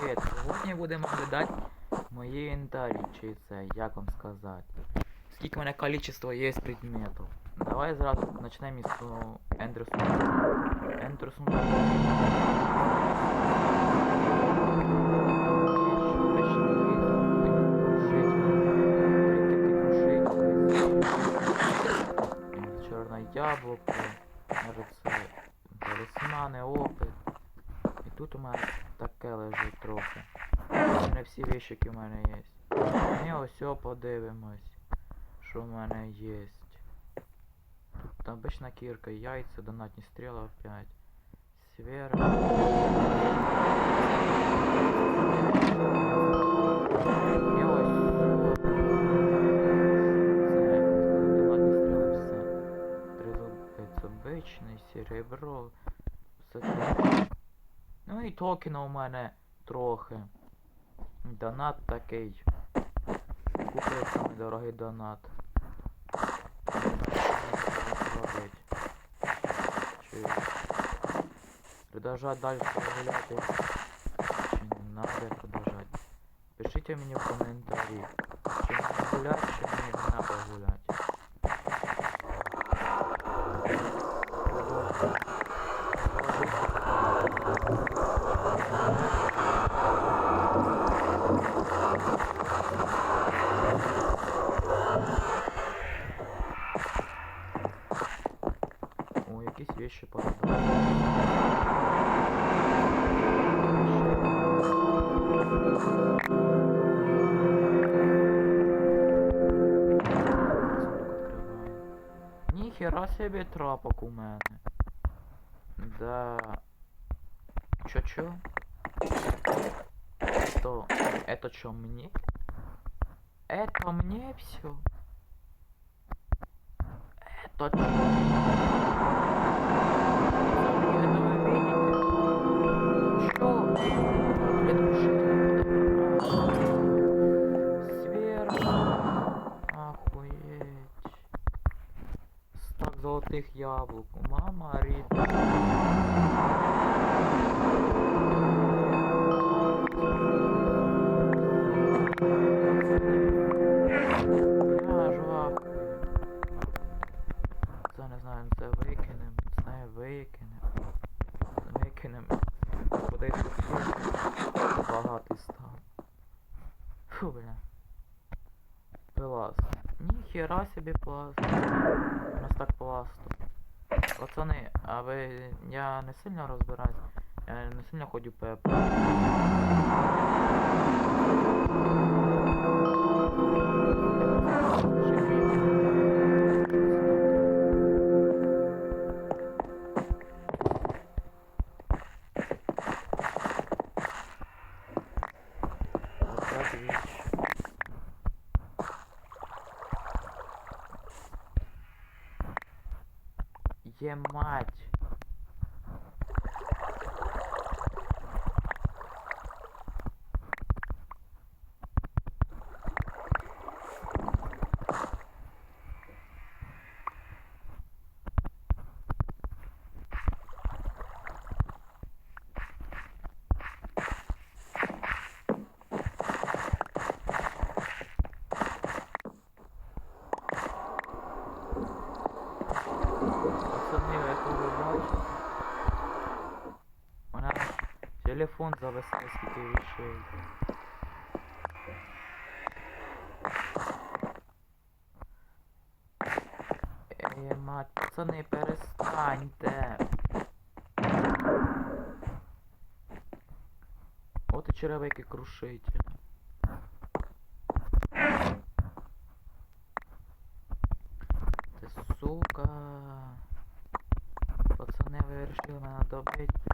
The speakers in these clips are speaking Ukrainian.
Привіт! Сьогодні будемо глядати мої інвентарі, чи це, як вам сказати. Скільки в мене количество є предметів. Давай зразу почнемо із того Ендерсона. Ендерсон. Чорне яблуко, може це талісмани, опит. І тут у мене таке лежить трохи. Не всі які в мене є. Ми ось о подивимось, що в мене є. Тут обична кірка, яйця, донатні стріли опять. Сфера. І ось. Донатні стріли, все. Тризубець обичний, серебро. Все це. Ну і токена у мене трохи. Донат такий. Купив самий дорогий донат. Чи продовжать далі гуляти? Чи не надо продовжать? Пишіть мені в коментарі. Ніхера себе трапок у мене. Да. Чё-чё? Что? Это чё, мне? Это мне все? Это чё? Золотых яблок. Мама рідна. Я ж. Це не знаю, це викинем, це викинем. Викинем. Куди тут багатий став. Фу, бля. Пласт. Ніхера собі пласт. У так пласту. Пацани, а ви... Я не сильно розбираюсь. Я не сильно ходю ПП. Оце Є мать. Пацани, як ви бачите. У нас телефон зависає скільки вещей. Ей, мать, пацани, перестаньте. От і черевики крушитель. Ти сука. Пацани, ви вирішили мене добить.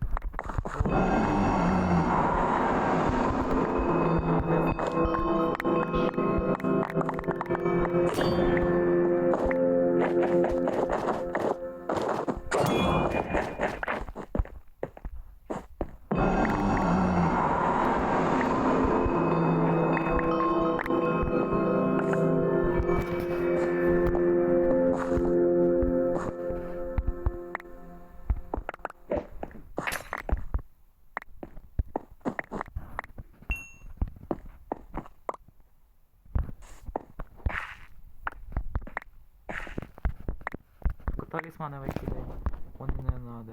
Талісмани викидаємо. Вони не надо.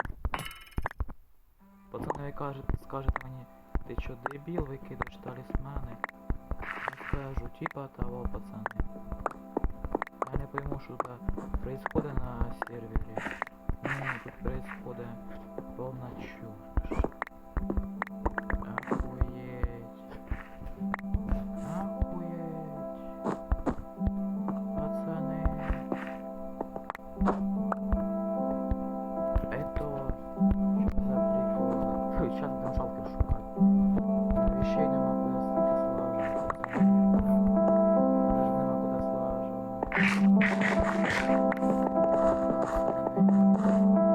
Пацани, ви кажете, скажете мені, ти чо дебіл викидаєш талісмани? Я скажу, типа того, пацани. Я не пойму, що тут происходит на сервері. Ну, тут происходит повна Thank you.